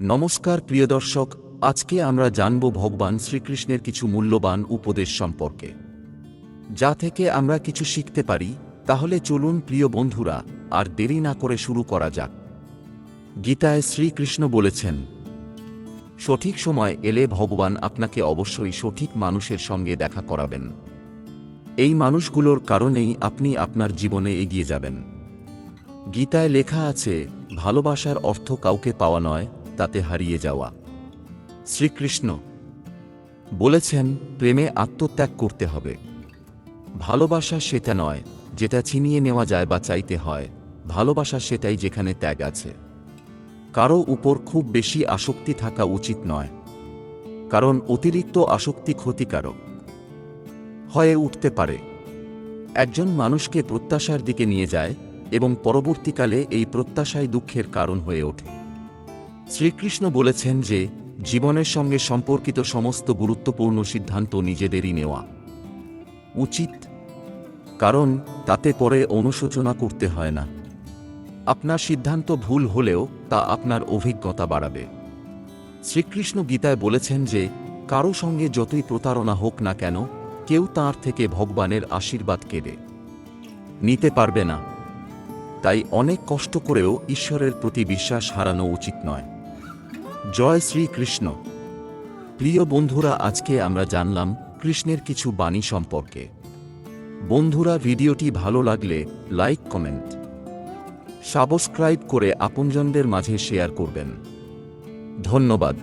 নমস্কার প্রিয় দর্শক, আজকে আমরা জানব ভগবান শ্রীকৃষ্ণের কিছু মূল্যবান উপদেশ সম্পর্কে। যা থেকে আমরা কিছু শিখতে পারি, তাহলে চলুন প্রিয় বন্ধুরা, আর দেরি না করে শুরু করা যাক। গীতায় শ্রীকৃষ্ণ বলেছেন, সঠিক সময় এলে ভগবান আপনাকে অবশ্যই সঠিক মানুষের সঙ্গে দেখা করাবেন। এই মানুষগুলোর কারণেই আপনি আপনার জীবনে এগিয়ে যাবেন। গীতায় লেখা আছে, ভালোবাসার অর্থ কাউকে পাওয়া নয় তাতে হারিয়ে যাওয়া। শ্রীকৃষ্ণ বলেছেন, প্রেমে আত্মত্যাগ করতে হবে। ভালোবাসা সেটা নয়, যেটা ছিনিয়ে নেওয়া যায় বা চাইতে হয়। ভালোবাসা সেটাই যেখানে ত্যাগ আছে। কারও উপর খুব বেশি আসক্তি থাকা উচিত নয়। কারণ অতিরিক্ত আসক্তি ক্ষতিকারক। হয়ে উঠতে পারে। একজন মানুষকে প্রত্যাশার দিকে নিয়ে যায় এবং পরবর্তীকালে এই প্রত্যাশাই দুঃখের কারণ হয়ে ওঠে। শ্রীকৃষ্ণ বলেছেন যে, জীবনের সঙ্গে সম্পর্কিত সমস্ত গুরুত্বপূর্ণ সিদ্ধান্ত নিজেদেরই নেওয়া উচিত, কারণ তাতে পরে অনুশোচনা করতে হয় না। আপনার সিদ্ধান্ত ভুল হলেও তা আপনার অভিজ্ঞতা বাড়াবে। শ্রীকৃষ্ণ গীতায় বলেছেন যে, কারও সঙ্গে যতই প্রতারণা হোক না কেন, কেউ তার থেকে ভগবানের আশীর্বাদ কেড়ে নিতে পারবে না। তাই অনেক কষ্ট করেও ঈশ্বরের প্রতি বিশ্বাস হারানো উচিত নয়। জয় শ্রীকৃষ্ণ প্রিয় বন্ধুরা, আজকে আমরা জানলাম কৃষ্ণের কিছু বাণী সম্পর্কে। বন্ধুরা, ভিডিওটি ভালো লাগলে লাইক, কমেন্ট, সাবস্ক্রাইব করে আপনজনদের মাঝে শেয়ার করবেন। ধন্যবাদ।